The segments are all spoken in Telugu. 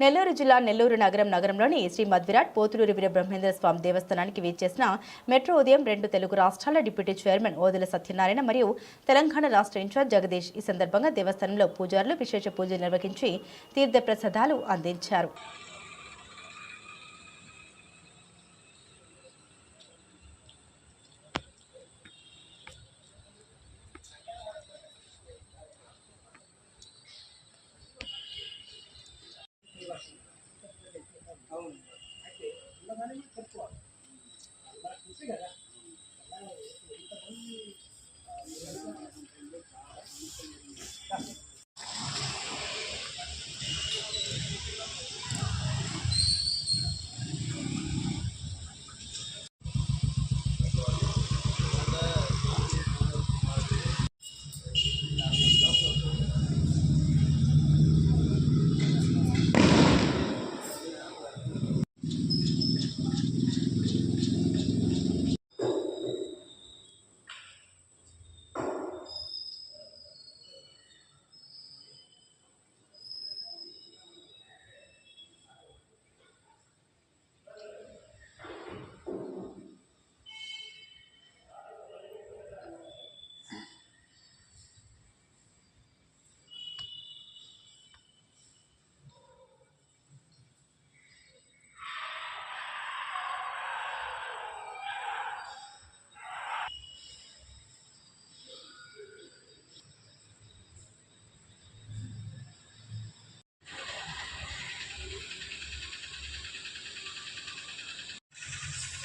నెల్లూరు జిల్లా నెల్లూరు నగరం నగరంలోని శ్రీ మద్విరాట్ పోతులూరి వీరబ్రహ్మేంద్ర స్వామి దేవస్థానానికి వీచేసిన మెట్రో ఉదయం రెండు తెలుగు రాష్ట్రాల డిప్యూటీ చైర్మన్ ఓదెల సత్యనారాయణ మరియు తెలంగాణ రాష్ట్ర ఇన్ఛార్జ్ జగదీష్ ఈ సందర్భంగా దేవస్థానంలో పూజారులు విశేష పూజలు నిర్వహించి తీర్థప్రసాదాలు అందించారు. 这个呢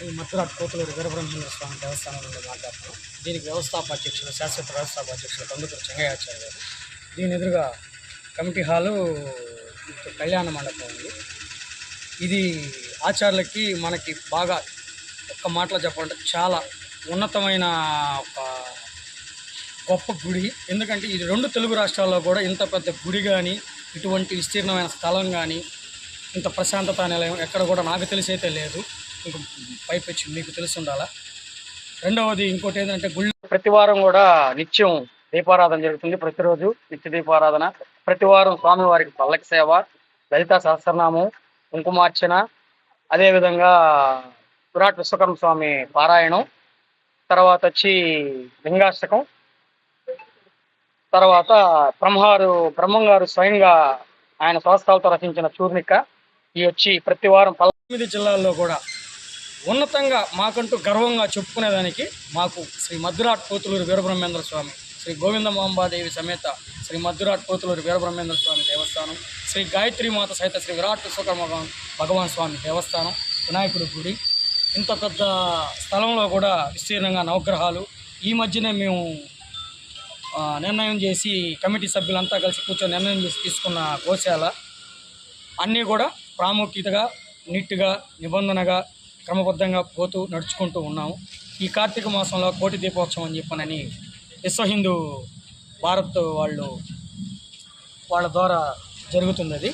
ఈ మధురాట్ కోతులూరు వీరబ్రహ్మేంద్ర స్వామి దేవస్థానం నుండి మాట్లాడుతున్నాం. దీనికి వ్యవస్థాపాధ్యక్షులు శాశ్వత వ్యవస్థాపాధ్యక్షులు కందుకూరు చెంగయ్యాచార్య గారు. దీని ఎదురుగా కమిటీ హాలు కళ్యాణ మండపం ఉంది. ఇది ఆచార్యులకి మనకి బాగా ఒక్క మాటలో చెప్పాలంటే చాలా ఉన్నతమైన ఒక గొప్ప గుడి. ఎందుకంటే ఇది రెండు తెలుగు రాష్ట్రాల్లో కూడా ఇంత పెద్ద గుడి కానీ ఇటువంటి విస్తీర్ణమైన స్థలం కానీ ఇంత ప్రశాంతత నిలయం ఎక్కడ కూడా నాకు తెలిసైతే లేదు. లేదు పైప్ పైపెచ్చి మీకు తెలిసి ఉండాలా రెండవది ఇంకోటి ఏంటంటే గుళ్ళు ప్రతి వారం కూడా నిత్యం దీపారాధన జరుగుతుంది. ప్రతిరోజు నిత్య దీపారాధన. ప్రతి వారం స్వామివారికి పల్లకి సేవ లలిత సహస్రనామం కుంకుమార్చన అదేవిధంగా విరాట్ విశ్వకర్మ స్వామి పారాయణం తర్వాత వచ్చి లింగాష్టకం తర్వాత బ్రహ్మగారు బ్రహ్మంగారు స్వయంగా ఆయన స్వస్థాలతో రచించిన చూర్ణిక ఈ వచ్చి ప్రతి వారం పద్దెనిమిది జిల్లాల్లో కూడా ఉన్నతంగా మాకంటూ గర్వంగా చెప్పుకునేదానికి మాకు శ్రీ మధురాట్ పోతులూరు వీరబ్రహ్మేంద్ర స్వామి శ్రీ గోవింద మాంబాదేవి సమేత శ్రీ మధురాట్ పోతులూరు వీరబ్రహ్మేంద్ర స్వామి దేవస్థానం శ్రీ గాయత్రి మాత సహిత శ్రీ విరాట్ విశ్వకర్మ భగవాన్ స్వామి దేవస్థానం వినాయకుడి గుడి. ఇంత పెద్ద స్థలంలో కూడా విస్తీర్ణంగా నవగ్రహాలు. ఈ మధ్యనే మేము నిర్ణయం చేసి కమిటీ సభ్యులంతా కలిసి కూర్చొని నిర్ణయం చేసి తీసుకున్న గోశాల అన్నీ కూడా ప్రాముఖ్యతగా నీట్గా నిబంధనగా క్రమబద్ధంగా పోతూ నడుచుకుంటూ ఉన్నాము. ఈ కార్తీక మాసంలో కోటి దీపోత్సవం అని చెప్పనని విశ్వ హిందూ భారత్ వాళ్ళు వాళ్ళ ద్వారా జరుగుతుంది అది.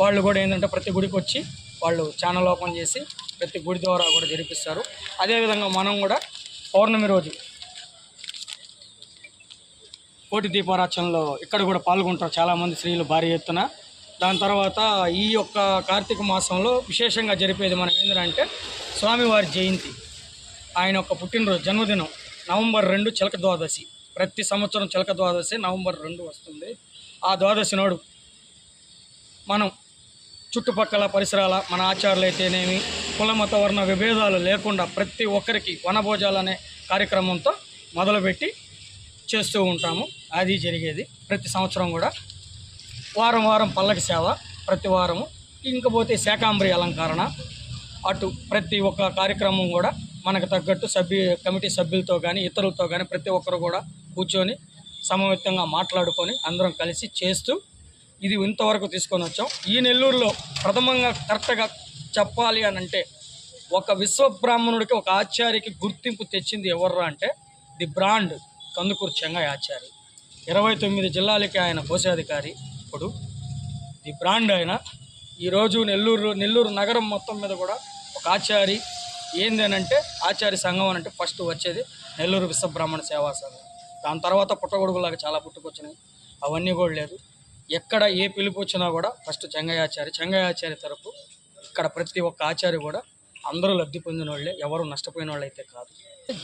వాళ్ళు కూడా ఏంటంటే ప్రతి గుడికి వచ్చి వాళ్ళు ఛానల్ ఓపెన్ చేసి ప్రతి గుడి ద్వారా కూడా జరిపిస్తారు. అదేవిధంగా మనం కూడా పౌర్ణమి రోజు కోటి దీపారాచనలో ఇక్కడ కూడా పాల్గొంటారు చాలామంది స్త్రీలు భారీ ఎత్తున. దాని తర్వాత ఈ యొక్క కార్తీక మాసంలో విశేషంగా జరిపేది మనం ఏంటంటే స్వామివారి జయంతి. ఆయన యొక్క పుట్టినరోజు జన్మదినం నవంబర్ రెండు చిలక ద్వాదశి. ప్రతి సంవత్సరం చిలక ద్వాదశి నవంబర్ రెండు వస్తుంది. ఆ ద్వాదశి నాడు మనం చుట్టుపక్కల పరిసరాల మన ఆచారాలు అయితేనేమి కుల మత వర్ణ విభేదాలు లేకుండా ప్రతి ఒక్కరికి వనభోజాలు అనే కార్యక్రమంతో మొదలుపెట్టి చేస్తూ ఉంటాము. అది జరిగేది ప్రతి సంవత్సరం కూడా. వారం వారం పల్లకి సేవ ప్రతి వారము. ఇంకపోతే శాకాంబరి అలంకరణ. అటు ప్రతి ఒక్క కార్యక్రమం కూడా మనకు తగ్గట్టు సభ్యు కమిటీ సభ్యులతో కానీ ఇతరులతో కానీ ప్రతి ఒక్కరు కూడా కూర్చొని సమవేతంగా మాట్లాడుకొని అందరం కలిసి చేస్తూ ఇది ఇంతవరకు తీసుకొని వచ్చాం. ఈ నెల్లూరులో ప్రథమంగా కరెక్ట్గా చెప్పాలి అని అంటే ఒక విశ్వబ్రాహ్మణుడికి ఒక ఆచార్యకి గుర్తింపు తెచ్చింది ఎవర్రా అంటే ది బ్రాండ్ కందుకూరు చెంగయ్య ఆచార్య. ఇరవై తొమ్మిది జిల్లాలకి ఆయన కోశాధికారి. ఇప్పుడు ది బ్రాండ్ ఆయన ఈరోజు నెల్లూరు నెల్లూరు నగరం మొత్తం మీద కూడా ఒక ఆచారి ఏంది అంటే ఆచార్య సంఘం అని అంటే ఫస్ట్ వచ్చేది నెల్లూరు విశ్వబ్రాహ్మణ సేవా సంఘం. దాని తర్వాత పుట్టగొడుగులాగా చాలా పుట్టుకొచ్చినాయి. అవన్నీ కూడా లేదు. ఎక్కడ ఏ పిలుపు వచ్చినా కూడా ఫస్ట్ చెంగయాచారి చెంగయాచారి తరపు ఇక్కడ ప్రతి ఒక్క ఆచారి కూడా అందరూ లబ్ధి పొందిన వాళ్ళే ఎవరు నష్టపోయిన వాళ్ళైతే కాదు.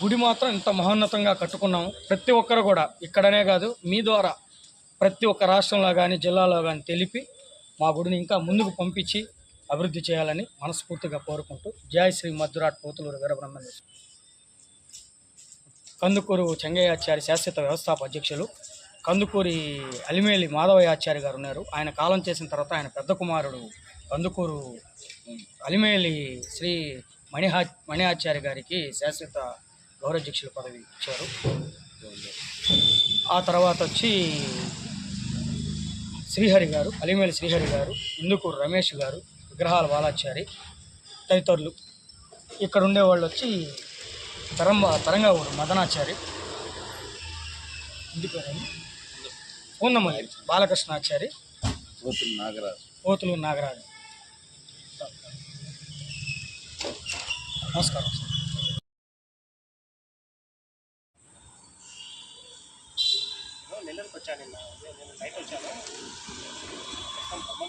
గుడి మాత్రం ఇంత మహోన్నతంగా కట్టుకున్నాము. ప్రతి ఒక్కరు కూడా ఇక్కడనే కాదు మీ ద్వారా ప్రతి ఒక్క రాష్ట్రంలో కానీ జిల్లాలో కానీ తెలిపి మా గుడిని ఇంకా ముందుకు పంపించి అభివృద్ధి చేయాలని మనస్ఫూర్తిగా కోరుకుంటూ జై శ్రీ మధురాట్ పోతులూరు వీరబ్రహ్మణ్య. కందుకూరు చెంగయ్యాచారి శాశ్వత వ్యవస్థాప అధ్యక్షులు కందుకూరి అలిమేలి మాధవయాచారి గారు ఉన్నారు. ఆయన కాలం చేసిన తర్వాత ఆయన పెద్ద కుమారుడు కందుకూరు అలిమేలి శ్రీ మణిహా మణిహాచారి గారికి శాశ్వత గౌరవాధ్యక్షుల పదవి ఇచ్చారు. ఆ తర్వాత వచ్చి శ్రీహరి గారు అలిమేలి శ్రీహరి గారు ఇందుకూరు రమేష్ గారు విగ్రహాల బాలాచారి తదితరులు. ఇక్కడ ఉండేవాళ్ళు వచ్చి తరంబ తరంగావూరు మదనాచారి. పేరేంటి? పూర్ణమల్లి బాలకృష్ణాచారి. పోతులు నాగరాజు. పోతులు నాగరాజు. నమస్కారం సార్. నిన్న?